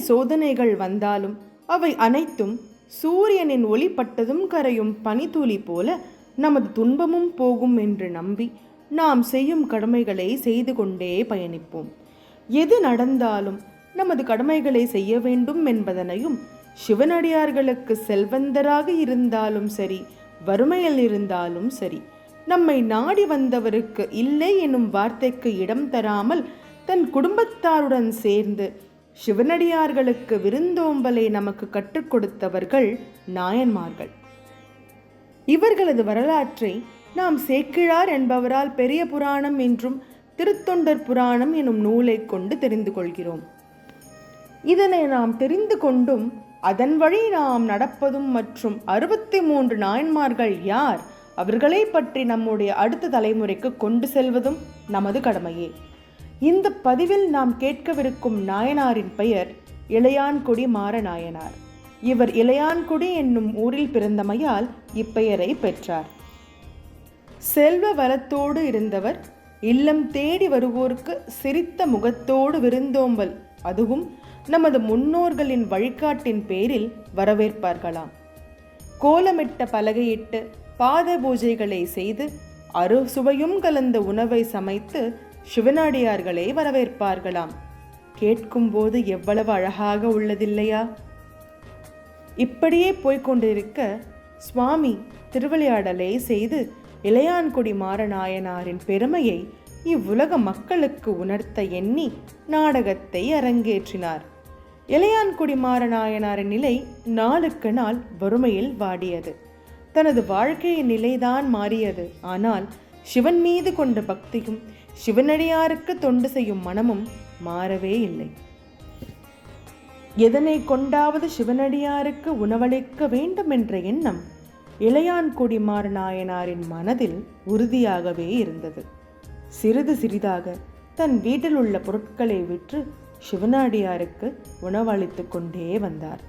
சோதனைகள் வந்தாலும் அவை அனைத்தும் சூரியனின் ஒளிப்பட்டதும் கரையும் பனித்துளி போல நமது துன்பமும் போகும் என்று நம்பி நாம் செய்யும் கடமைகளை செய்து கொண்டே பயணிப்போம். எது நடந்தாலும் நமது கடமைகளை செய்ய வேண்டும் என்பதனையும் சிவனடியார்களுக்கு செல்வந்தராக இருந்தாலும் சரி வறுமையில் இருந்தாலும் சரி நம்மை நாடி வந்தவருக்கு இல்லை எனும் வார்த்தைக்கு இடம் தராமல் தன் குடும்பத்தாருடன் சேர்ந்து சிவனடியார்களுக்கு விருந்தோம்பலை நமக்கு கற்றுக் கொடுத்தவர்கள் நாயன்மார்கள். இவர்களது வரலாற்றை நாம் சேக்கிழார் என்பவரால் பெரிய புராணம் என்றும் திருத்தொண்டர் புராணம் எனும் நூலை கொண்டு தெரிந்து கொள்கிறோம். இதனை நாம் தெரிந்து கொண்டும் அதன் வழி நாம் நடப்பதும் மற்றும் அறுபத்தி மூன்று நாயன்மார்கள் யார் அவர்களை பற்றி நம்முடைய அடுத்த தலைமுறைக்கு கொண்டு செல்வதும் நமது கடமையே. இந்த பதிவில் நாம் கேட்கவிருக்கும் நாயனாரின் பெயர் இளையான்குடி மாறநாயனார் இவர் இளையான்குடி என்னும் ஊரில் பிறந்தமையால் இப்பெயரை பெற்றார். செல்வ வளத்தோடு இருந்தவர் இல்லம் தேடி வருவோருக்கு சிரித்த முகத்தோடு விருந்தோம்பல் அதுவும் நமது முன்னோர்களின் வழிகாட்டின் பேரில் வரவேற்பார்களாம். கோலமிட்ட பலகையிட்டு பாத பூஜைகளை செய்து அறுசுவையும் கலந்த உணவை சமைத்து சிவனடியார்களை வரவேற்பார்களாம். கேட்கும்போது எவ்வளவு அழகாக உள்ளதில்லையா? இப்படியே போய்க்கொண்டிருக்க சுவாமி திருவிளையாடலை செய்து இளையான்குடி மாறநாயனாரின் பெருமையை இவ்வுலக மக்களுக்கு உணர்த்த எண்ணி நாடகத்தை அரங்கேற்றினார். இளையான்குடி மாறநாயனாரின் நிலை நாளுக்கு நாள் வறுமையில் வாடியது. தனது வாழ்க்கையின் நிலைதான் மாறியது. ஆனால் சிவன் மீது கொண்ட பக்தியும் சிவனடியாருக்கு தொண்டு செய்யும் மனமும் மாறவே இல்லை. எதனை கொண்டாவது சிவனடியாருக்கு உணவளிக்க வேண்டும் என்ற எண்ணம் இளையான்குடி மாறநாயனாரின் மனதில் உறுதியாகவே இருந்தது. சிறிது சிறிதாக தன் வீட்டில் உள்ள பொருட்களை விற்று சிவனடியாருக்கு உணவளித்து கொண்டே வந்தார்.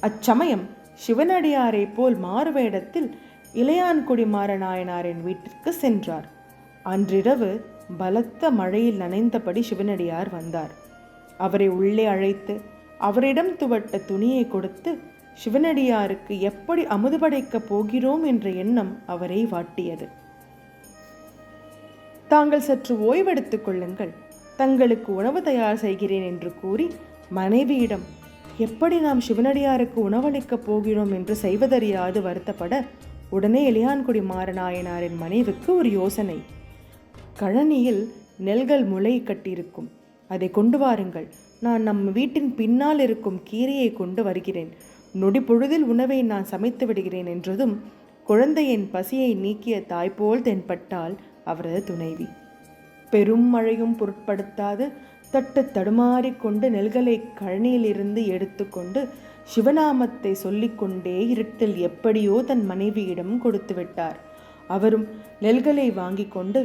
அச்சமயம் சிவனடியாரை போல் மாறுவேடத்தில் இளையான்குடி மாறநாயனாரின் வீட்டிற்கு சென்றார். அன்றிரவு பலத்த மழையில் நனைந்தபடி சிவனடியார் வந்தார். அவரை உள்ளே அழைத்து அவரிடம் துவட்ட துணியை கொடுத்து சிவனடியாருக்கு எப்படி அமுது படைக்கப் போகிறோம்? என்ற எண்ணம் அவரை வாட்டியது. தாங்கள் சற்று ஓய்வெடுத்துக் கொள்ளுங்கள். தங்களுக்கு உணவு தயார் செய்கிறேன் என்று கூறி மனைவியிடம் எப்படி நாம் சிவனடியாருக்கு உணவளிக்கப் போகிறோம்? என்று செய்வதறியாது வருத்தப்பட உடனே இளையான்குடி மாறநாயனாரின் மனைவிக்கு ஒரு யோசனை. கழனியில் நெல்கள் முளை கட்டியிருக்கும். அதை கொண்டு வாருங்கள். நான் நம் வீட்டின் பின்னால் இருக்கும் கீரையை கொண்டு வருகிறேன். நொடி பொழுதில் உணவை நான் சமைத்து விடுகிறேன் என்றதும் குழந்தையின் பசியை நீக்கிய தாய்போல் தென்பட்டால் அவரது துணைவி. பெரும் மழையும் பொருட்படுத்தாது. தட்டு தடுமாறிக்கொண்டு நெல்களை கழனியிலிருந்து எடுத்துக்கொண்டு சிவநாமத்தை சொல்லிக்கொண்டே இருட்டில் எப்படியோ தன் மனைவியிடம் கொடுத்து விட்டார். அவரும் நெல்களை வாங்கி கொண்டு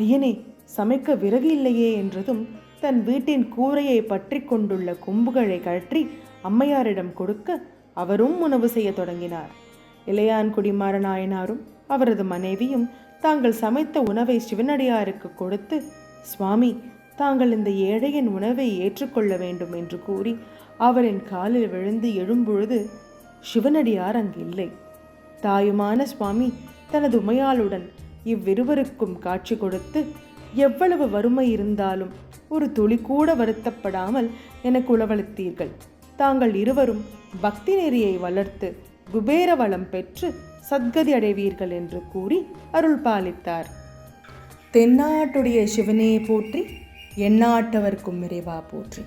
ஐயனே சமைக்க விறகு இல்லையே என்றதும் தன் வீட்டின் கூரையை பற்றி கொண்டுள்ள கொம்புகளை கழற்றி அம்மையாரிடம் கொடுக்க அவரும் உணவு செய்ய தொடங்கினார். இளையான்குடி மாறநாயனாரும் அவரது மனைவியும் தாங்கள் சமைத்த உணவை சிவனடியாருக்கு கொடுத்து சுவாமி தாங்கள் இந்த ஏழையின் உணவை ஏற்றுக்கொள்ள வேண்டும் என்று கூறி அவரின் காலில் விழுந்து எழும்பொழுது சிவனடியார் அங்கு இல்லை தாயுமான சுவாமி தனது உமையாளுடன் இவ்விருவருக்கும் காட்சி கொடுத்து எவ்வளவு வறுமை இருந்தாலும் ஒரு துளி கூட வருத்தப்படாமல் எனக்கு உளவளித்தீர்கள். தாங்கள் இருவரும் பக்தி நெறியை வளர்த்து குபேர வளம் பெற்று சத்கதி அடைவீர்கள் என்று கூறி அருள் பாலித்தார். தென்னாட்டுடைய சிவனே போற்றி எந்நாட்டவர்க்கும் இறைவா போற்றி.